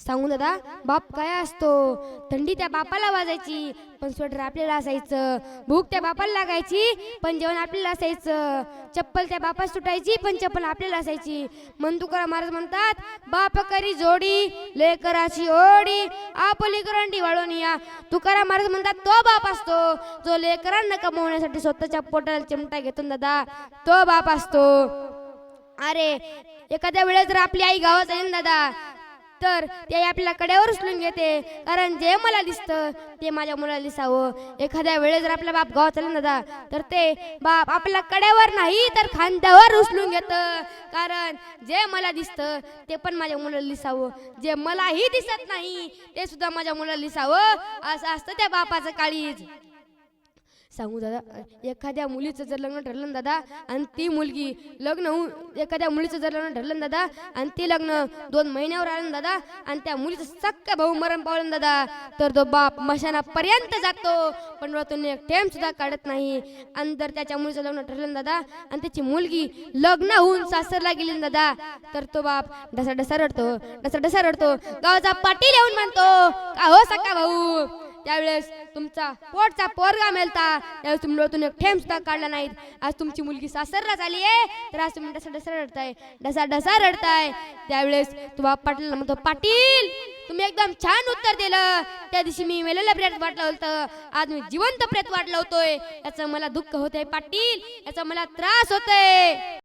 सांगू दादा बाप काय असतो. थंडी त्या बापाला वाजायची पण स्वेटर आपल्याला असायचं. भूक त्या बापाला लागायची पण जेवण आपल्याला असायचं. चप्पल त्या बापास सुटायची पण चप्पल आपल्याला असायची. मन तुकाराम महाराज म्हणतात बाप करी जोडी लेकराची ओढी. आपली करंडी वाळून या. तुकाराम महाराज म्हणतात तो बाप असतो जो लेकरांना कमवण्यासाठी स्वतःच्या पोटाला चिमटा घेतो ना दादा. तो बाप असतो. अरे एखाद्या वेळेस जर आपली आई गावात आहे ना दादा तर ते आपल्या कड्यावर उचलून घेते. कारण जे मला दिसतं ते माझ्या मुलाला दिसावं. एखाद्या वेळेस जर आपला बाप गावात आला दादा तर ते बाप आपल्या कड्यावर नाही तर खांद्यावर उचलून घेतं. कारण जे मला दिसतं ते पण माझ्या मुलाला दिसावं. जे मलाही दिसत नाही ते सुद्धा माझ्या मुलाला दिसावं. असं असतं त्या बापाचं काळीज. सांगू दादा एखाद्या मुलीचं जर लग्न ठरलं दादा आणि ती मुलगी लग्न होऊन एखाद्या मुलीचं जर लग्न ठरलं दादा आणि ते लग्न दोन महिन्यावर आलं दादा आणि त्या मुलीचं सक्का भाऊ मरण पावलं दादा तर तो बाप मशानापर्यंत जातो. पण वरतून एक टाइम सुद्धा काढत नाही. आणि जर त्याच्या मुलीचं लग्न ठरलं दादा आणि त्याची मुलगी लग्न होऊन सासरला गेली दादा तर तो बाप ढसा ढसा रडतो ढसा ढसा रडतो. गावाचा पाटील येऊन म्हणतो का हो सक्का भाऊ? त्यावेळेस तुमचा पोटचा पोरगा मेलता. त्यावेळेस तुम्ही डोळ्यातून एक ठेम सुद्धा काढला नाहीत. आज तुमची मुलगी सासरला झाली आहे. तर आज तुम्ही डसा डसा रडताय. डसा डसा रडताय. त्यावेळेस तुम्हा पाटील म्हणतो पाटील तुम्ही एकदम छान उत्तर दिलं. त्या दिवशी मी मेलेलं प्रेत वाटलं होतं. आज मी जिवंत प्रेत वाटलं होतोय. याचं मला दुःख होतंय पाटील. याचा मला त्रास होतोय.